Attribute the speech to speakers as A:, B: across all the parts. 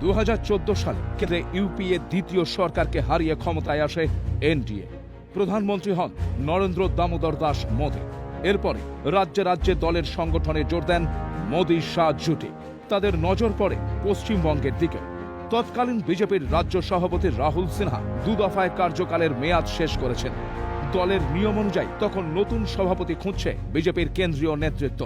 A: দু হাজার চোদ্দ সালে কেন্দ্রে ইউপিএ দ্বিতীয় সরকারকে হারিয়ে ক্ষমতায় আসে এনডিএ। প্রধানমন্ত্রী হন নরেন্দ্র দামোদর দাস এরপরে রাজ্যে রাজ্যে দলের সংগঠনে জোর দেন মোদী শাহ জুটি। তাদের নজর পড়ে পশ্চিমবঙ্গের দিকে। তৎকালীন বিজেপির রাজ্য সভাপতি রাহুল সিনহা দু দফায় কার্যকালের মেয়াদ শেষ করেছেন। দলের নিয়ম অনুযায়ী তখন নতুন সভাপতি খুঁজছে বিজেপির কেন্দ্রীয় নেতৃত্ব।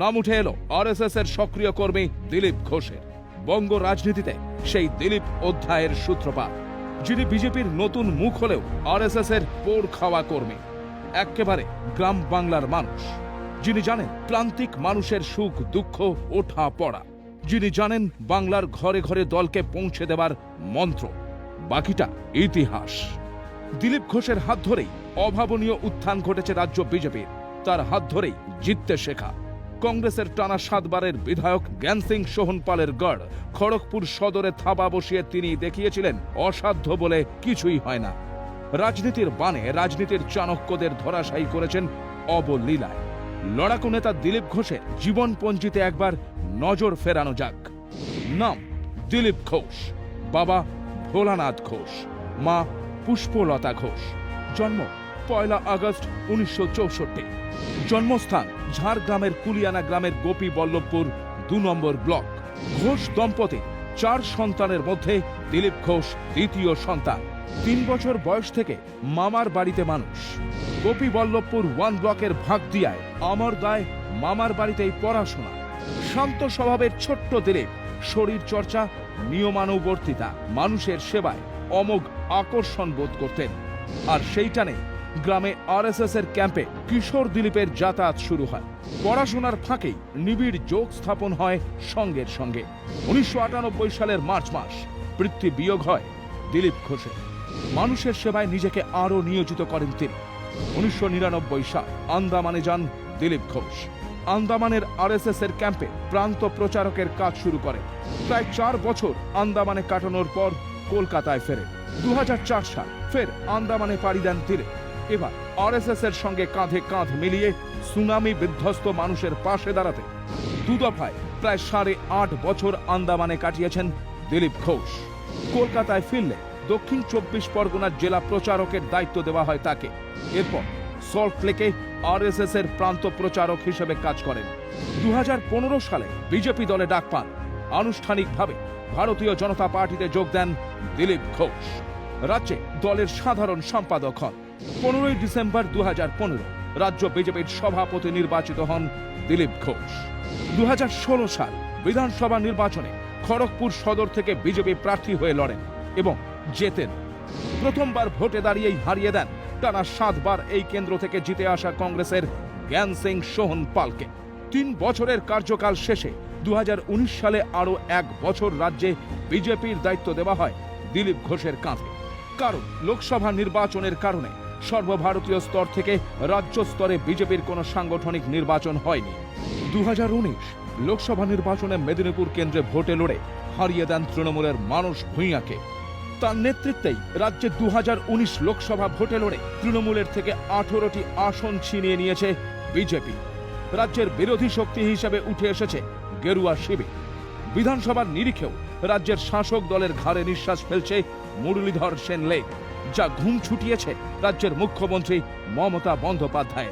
A: নাম উঠে এলো আরএসএস এর সক্রিয় কর্মী দিলীপ ঘোষের। বঙ্গ রাজনীতিতে সেই দিলীপ অধ্যায়ের সূত্রপাত, যিনি বিজেপির নতুন মুখ হলেও আরএসএস এর পোড় খাওয়া কর্মী একেবারে গ্রাম বাংলার মানুষ। যিনি জানেন প্রান্তিক মানুষের সুখ, দুঃখ, ওঠা পড়া। যিনি জানেন বাংলার ঘরে ঘরে দলকে পৌঁছে দেবার মন্ত্র, বাকিটা ইতিহাস। দিলীপ ঘোষের হাত ধরেই অভাবনীয় উত্থান ঘটেছে রাজ্য বিজেপির। তার হাত ধরেই জিততে শেখা। কংগ্রেসের টানা সাতবারের বিধায়ক জ্ঞান সিং সোহনপালের গড়। খড়গপুর সদরে থাবা বসিয়ে তিনি দেখিয়েছিলেন, অসাধ্য বলে কিছুই হয় না। রাজনীতির বানে রাজনীতির চাণক্যদের ধরাশায়ী করেছেন অবলীলায়। লড়াকু নেতা দিলীপ ঘোষের জীবনপঞ্জিতে একবার নজর ফেরানো যাক। নাম, দিলীপ ঘোষ। বাবা, ভোলানাথ ঘোষ। মা, পুষ্পলতা ঘোষ। জন্ম পয়লা আগস্ট উনিশশো চৌষট্টি। জন্মস্থান ঝাড়গ্রামের কুলিয়ানা গ্রামের গোপী বল্লভপুর দু নম্বর ব্লক। ঘোষ দম্পতি চার সন্তানের মধ্যে দিলীপ ঘোষ দ্বিতীয় সন্তান। তিন বছর বয়স থেকে মামার বাড়িতে মানুষ। গোপী বল্লভপুর ওয়ান ব্লকের ভাগ দিয়ায় আমর দায় মামার বাড়িতেই পড়াশোনা। শান্ত স্বভাবের ছোট্ট দিলীপ শরীর চর্চা, নিয়মানুবর্তিতা, মানুষের সেবায় অমোঘ আকর্ষণ বোধ করতেন। আর সেইটানে গ্রামে আরএসএস এর ক্যাম্পে কিশোর দিলীপের যাতায়াত শুরু হয়। পড়াশোনার ফাঁকেই নিবিড় যোগ স্থাপন হয় সঙ্গের সঙ্গে। উনিশশো আটানব্বই সালের মার্চ মাস পৃথ্বী বিয়োগ হয় দিলীপ ঘোষের। মানুষের সেবায় নিজেকে আরও নিয়োজিত করেন তিনি। উনিশশো নিরানব্বই সাল, আন্দামানে যান দিলীপ ঘোষ। আন্দামানের আরএসএস এর ক্যাম্পে প্রান্ত প্রচারকের কাজ শুরু করে। প্রায় চার বছর আন্দামানে কাটানোর পর কলকাতায় ফেরে। দু হাজার চার সাল, ফের আন্দামানে পাড়ি দেন তিনি। এবার আরএসএস এর সঙ্গে কাঁধে কাঁধ মিলিয়ে সুনামি বিধ্বস্ত মানুষের পাশে দাঁড়াতে দু দফায় প্রায় সাড়ে আট বছর আন্দামানে কাটিয়েছেন দিলীপ ঘোষ। কলকাতায় ফিরলে দক্ষিণ চব্বিশ পরগনার জেলা প্রচারকের দায়িত্ব দেওয়া হয় তাকে। এরপর সল্ট লেকে আরএসএস এর প্রান্ত প্রচারক হিসেবে কাজ করেন। দু হাজার পনেরো সালে বিজেপি দলে ডাক পান। আনুষ্ঠানিকভাবে ভারতীয় জনতা পার্টিতে যোগ দেন দিলীপ ঘোষ। রাজ্যে দলের সাধারণ সম্পাদক হন। পনেরোই ডিসেম্বর দু রাজ্য বিজেপির সভাপতি নির্বাচিত হন দিলীপ ঘোষ। দু সাল বিধানসভা নির্বাচনে খড়গপুর সদর থেকে বিজেপি প্রার্থী হয়ে লড়েন এবং জেতেন। প্রথমবার ভোটে দাঁড়িয়েই হারিয়ে দেন টানা সাতবার এই কেন্দ্র থেকে জিতে আসা কংগ্রেসের জ্ঞান সিং সোহন পালকে। তিন বছরের কার্যকাল শেষে দু হাজার উনিশ সালে আরও এক বছর রাজ্যে বিজেপির দায়িত্ব দেওয়া হয় দিলীপ ঘোষের কাঁধে। কারণ লোকসভা নির্বাচনের কারণে সর্বভারতীয় স্তর থেকে রাজ্য স্তরে বিজেপির কোনো সাংগঠনিক নির্বাচন হয়নি। দু হাজার উনিশ লোকসভা নির্বাচনে মেদিনীপুর কেন্দ্রে ভোটে লড়ে হারিয়ে দেন তৃণমূলের মানুষ ভূঁইয়াকে। তার নেতৃত্বেই রাজ্যে দু হাজার উনিশ লোকসভা ভোটে লড়ে তৃণমূলের থেকে আঠেরোটি আসন ছিনিয়ে নিয়েছে বিজেপি। রাজ্যের বিরোধী শক্তি হিসেবে উঠে এসেছে গেরুয়া শিবির। বিধানসভার নিরিখেও রাজ্যের শাসক দলের ঘাড়ে নিঃশ্বাস ফেলছে মুরলীধর সেন লেক যা ঘুম ছুটিয়েছে রাজ্যের মুখ্যমন্ত্রী মমতা বন্দ্যোপাধ্যায়।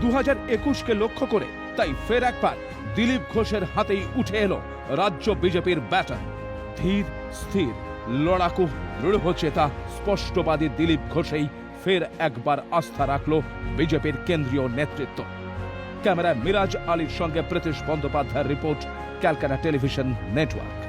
A: দু হাজার একুশকে লক্ষ্য করে তাই ফের একবার দিলীপ ঘোষের হাতেই উঠে এলো রাজ্য বিজেপির ব্যাটন। ধীর, স্থির, লড়াকু, দৃঢ়চেতা, স্পষ্টবাদী দিলীপ ঘোষেই ফের একবার আস্থা রাখল বিজেপির কেন্দ্রীয় নেতৃত্ব। ক্যামেরায় মিরাজ আলীর সঙ্গে প্রীতিশ বন্দ্যোপাধ্যায়ের রিপোর্ট, ক্যালকাটা টেলিভিশন নেটওয়ার্ক।